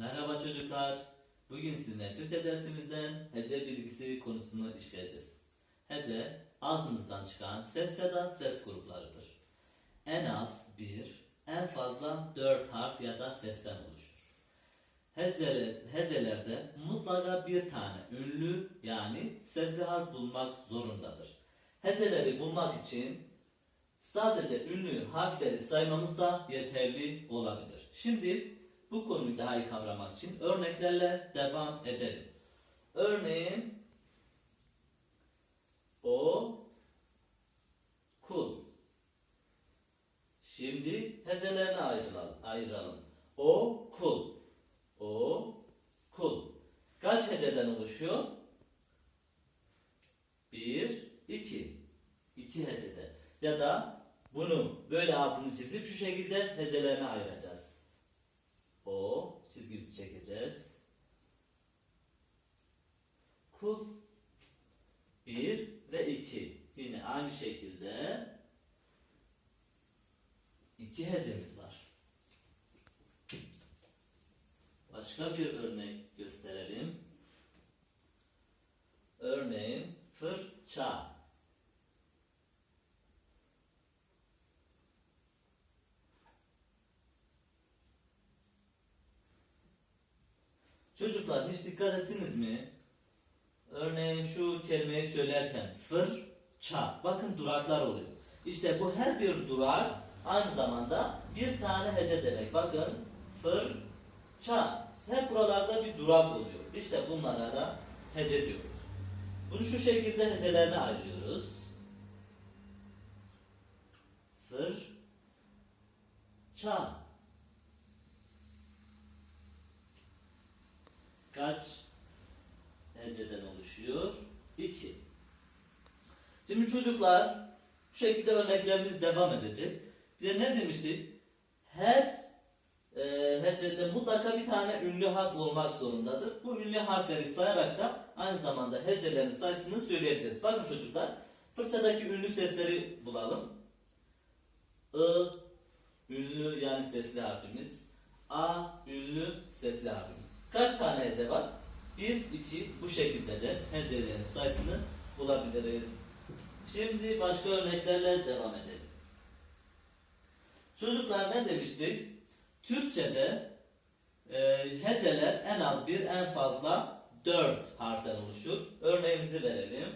Merhaba çocuklar. Bugün sizinle Türkçe dersimizden hece bilgisi konusunu işleyeceğiz. Hece ağzımızdan çıkan ses ya da ses gruplarıdır. En az bir, en fazla dört harf ya da sesten oluşur. Heceler, hecelerde mutlaka bir tane ünlü yani sesli harf bulmak zorundadır. Heceleri bulmak için sadece ünlü harfleri saymamız da yeterli olabilir. Şimdi bu konuyu daha iyi kavramak için örneklerle devam edelim. Örneğin o kul. Şimdi hecelerine ayrılalım. ayıralım. O kul. O kul. Kaç heceden oluşuyor? Bir, iki. İki hecede. Ya da bunu böyle altını çizip şu şekilde hecelerine ayıracağız. O çizgimizi çekeceğiz. Kul. Bir ve iki. Yine aynı şekilde iki hecemiz var. Başka bir örnek gösterelim. Örneğin fırça. Çocuklar hiç dikkat ettiniz mi? Örneğin şu kelimeyi söylerken fırça. Bakın duraklar oluyor. İşte bu her bir durak aynı zamanda bir tane hece demek. Bakın fırça. Hep buralarda bir durak oluyor. İşte bunlara da hece diyoruz. Bunu şu şekilde hecelerine ayırıyoruz. Fırça. Kaç heceden oluşuyor? 2. Şimdi çocuklar bu şekilde örneklerimiz devam edecek. Bir de ne demiştik? Her e, hecede mutlaka bir tane ünlü harf olmak zorundadır. Bu ünlü harfleri sayarak da aynı zamanda hecelerin sayısını söyleyebiliriz. Bakın çocuklar fırçadaki ünlü sesleri bulalım. I ünlü yani sesli harfimiz. A ünlü sesli harfimiz. Kaç tane hece var? 1, 2 bu şekilde de hecelerin sayısını bulabiliriz. Şimdi başka örneklerle devam edelim. Çocuklar ne demiştik? Türkçe'de e, heceler en az bir en fazla 4 harften oluşur. Örneğimizi verelim.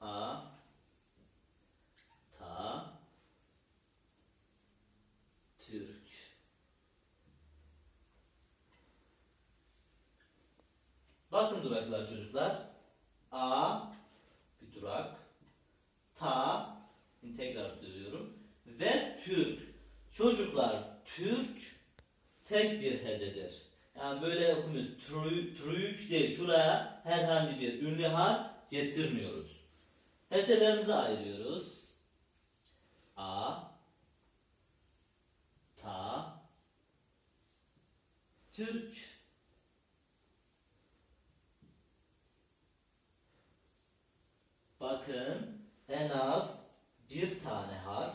A Ta Türk Bakın duraklar çocuklar. A bir durak. Ta tekrar diyorum. Ve Türk. Çocuklar Türk tek bir hecedir. Yani böyle okumuyoruz. Trü- Trük değil. Şuraya herhangi bir ünlü harf getirmiyoruz. Hecelerimizi ayırıyoruz. A Ta Türk Bakın en az bir tane harf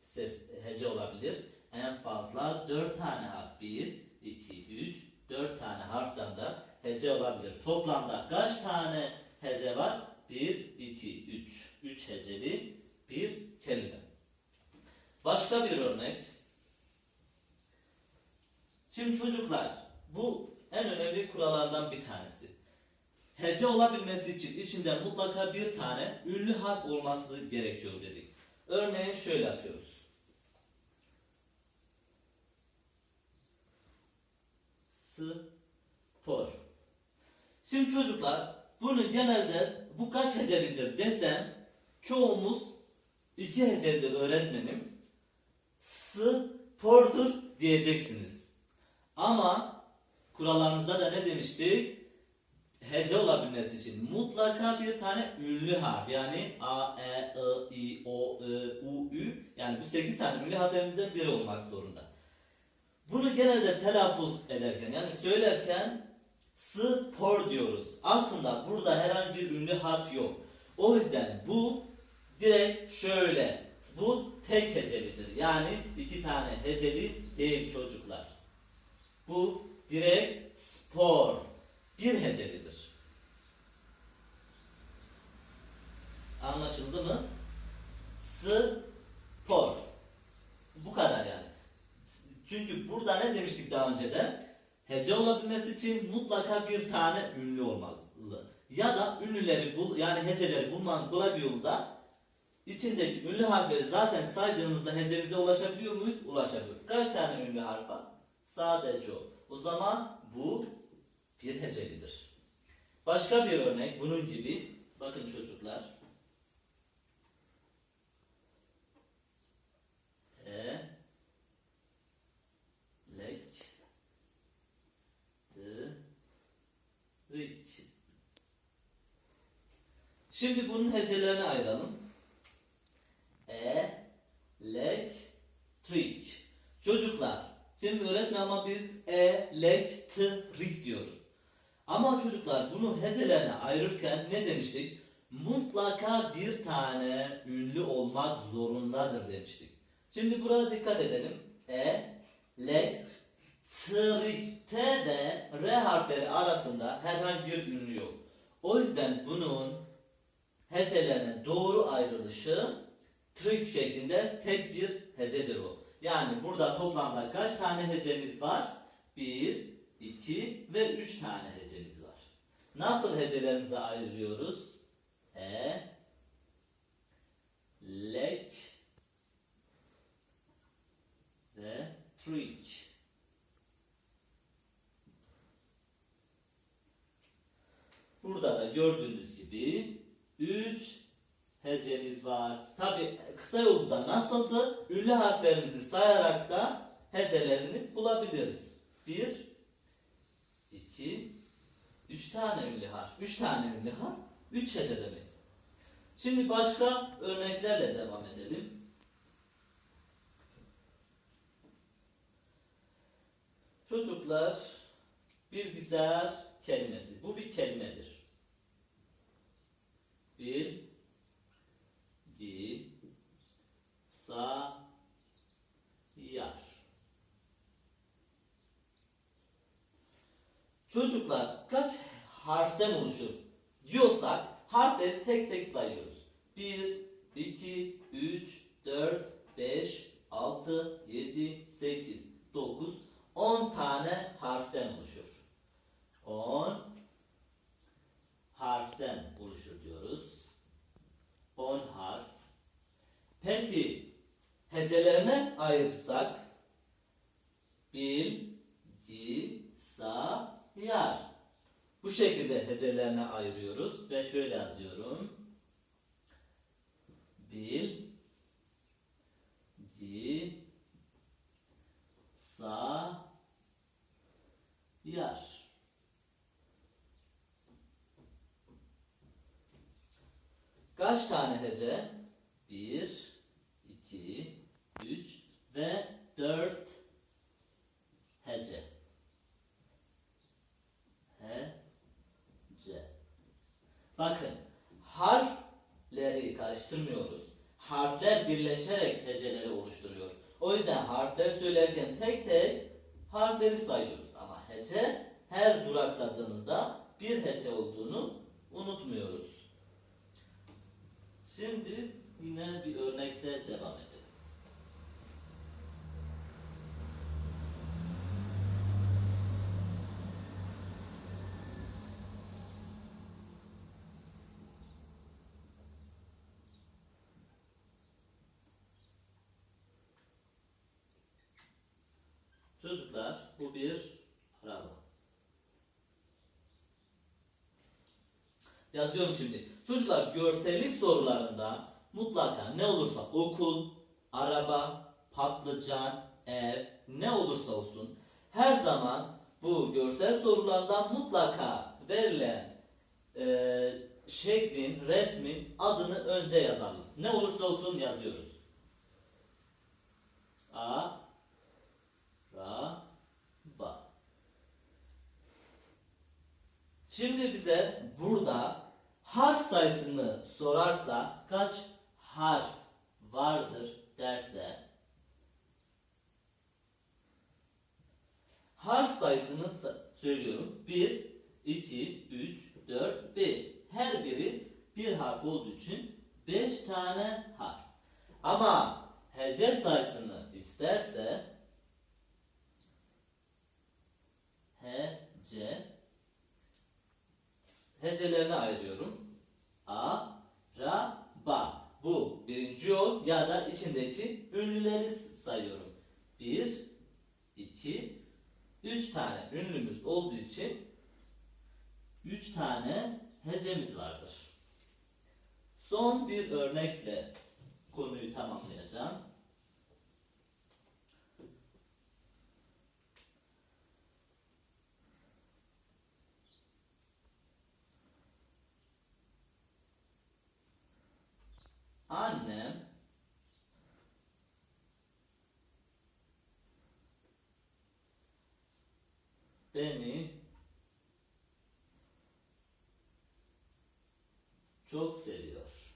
ses hece olabilir. En fazla dört tane harf. Bir, iki, üç, dört tane harften de hece olabilir. Toplamda kaç tane hece var? Bir, iki, üç. Üç heceli bir kelime. Başka bir örnek. Şimdi çocuklar bu en önemli kurallardan bir tanesi. Hece olabilmesi için içinde mutlaka bir tane ünlü harf olması gerekiyor dedik. Örneğin şöyle yapıyoruz. Spor. Şimdi çocuklar bunu genelde bu kaç hecelidir desem çoğumuz iki hecelidir öğretmenim. Spordur diyeceksiniz. Ama kurallarımızda da ne demiştik? Hece olabilmesi için mutlaka bir tane ünlü harf yani A, E, I, I, O, Ö, U, Ü yani bu 8 tane ünlü harflerimizden biri olmak zorunda. Bunu genelde telaffuz ederken yani söylerken spor diyoruz. Aslında burada herhangi bir ünlü harf yok. O yüzden bu direkt şöyle. Bu tek hecelidir. Yani iki tane heceli değil çocuklar. Bu direkt spor. Bir hecelidir. Anlaşıldı mı? Spor. Bu kadar yani. Çünkü burada ne demiştik daha önceden? Hece olabilmesi için mutlaka bir tane ünlü olmalı. Ya da ünlüleri bul yani heceleri bulmanın kolay bir yolu da içindeki ünlü harfleri zaten saydığınızda hecemize ulaşabiliyor muyuz? Ulaşabiliyoruz. Kaç tane ünlü harf var? Sadece o. O zaman bu bir hecelidir. Başka bir örnek bunun gibi. Bakın çocuklar. Şimdi bunun hecelerini ayıralım. E lek trik. Çocuklar Şimdi öğretmen ama biz e, lek, t, rik diyoruz. Ama çocuklar bunu hecelerine ayırırken ne demiştik? Mutlaka bir tane ünlü olmak zorundadır demiştik. Şimdi burada dikkat edelim. E, lek, trik, t ve r harfleri arasında herhangi bir ünlü yok. O yüzden bunun hecelerine doğru ayrılışı trik şeklinde tek bir hecedir o. Yani burada toplamda kaç tane hecemiz var? 1, 2 ve 3 tane hecemiz var. Nasıl hecelerimizi ayırıyoruz? E, lek ve trik. Burada da gördüğünüz gibi 3 hecemiz var. Tabi kısa yolda nasıldı? Ünlü harflerimizi sayarak da hecelerini bulabiliriz. 1 2 3 tane ünlü harf. 3 tane ünlü harf 3 hece demek. Şimdi başka örneklerle devam edelim. Çocuklar bilgisayar kelimesi. Bu bir kelimedir. Bir Gi Sa Yar Çocuklar kaç harften oluşur diyorsak harfleri tek tek sayıyoruz. 1, 2, 3, 4, 5, 6, 7, 8, 9, 10 tane harften oluşur. 10 harften oluşur diyoruz. 10 harf. Peki hecelerine ayırsak bil, ci, sa, yar. Bu şekilde hecelerine ayırıyoruz ve şöyle yazıyorum. Bil, ci, sa, yar. Kaç tane hece? 1, 2, 3 ve 4 hece. Hece. Bakın harfleri karıştırmıyoruz. Harfler birleşerek heceleri oluşturuyor. O yüzden harfler söylerken tek tek harfleri sayıyoruz. Ama hece her duraksadığımızda bir hece olduğunu unutmuyoruz. Şimdi yine bir örnekte devam edelim. Çocuklar bu bir araba. Yazıyorum şimdi. Çocuklar görsellik sorularında mutlaka ne olursa okul, araba, patlıcan, ev ne olursa olsun her zaman bu görsel sorulardan mutlaka verilen e, şeklin, resmin adını önce yazalım. Ne olursa olsun yazıyoruz. A, Ra, Ba. Şimdi bize burada harf sayısını sorarsa kaç harf vardır derse harf sayısını sa- söylüyorum. 1, 2, 3, 4, 5. Her biri bir harf olduğu için 5 tane harf. Ama hece sayısını isterse hece hecelerini ayırıyorum. A, ra, ba. Bu birinci yol ya da içindeki ünlüleri sayıyorum. 1, 2, 3 tane ünlümüz olduğu için 3 tane hecemiz vardır. Son bir örnekle konuyu tamamlayacağım. Annem beni çok seviyor.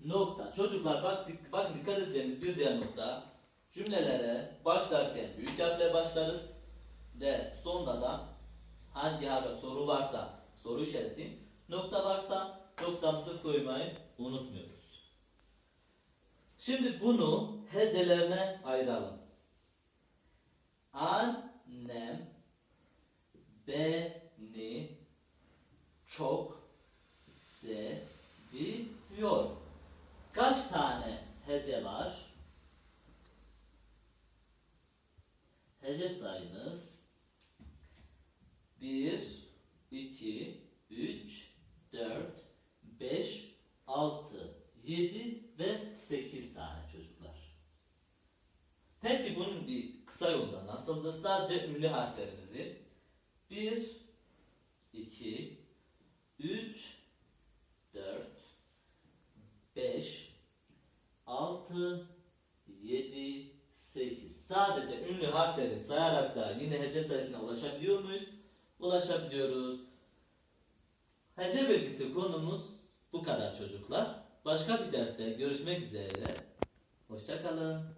Nokta. Çocuklar bak, dik- bak dikkat edeceğiniz bir diğer nokta. Cümlelere başlarken büyük harfle başlarız ve sonda da hangi harfe soru varsa soru işareti, nokta varsa noktamızı koymayı unutmuyoruz. Şimdi bunu hecelerine ayıralım. Annem beni çok seviyor. Kaç tane hece var? Hece sayınız 1, 2, 3, 4, 5, 6, 7 ve 8 tane çocuklar. Peki bunun bir kısa yolda nasıldı? Sadece ünlü harflerimizi 1, 2, 3, 4, 5, 6, 7, 8. Sadece ünlü harfleri sayarak da yine hece sayısına ulaşabiliyor muyuz? Ulaşabiliyoruz. Hece bilgisi konumuz bu kadar çocuklar. Başka bir derste görüşmek üzere. Hoşçakalın.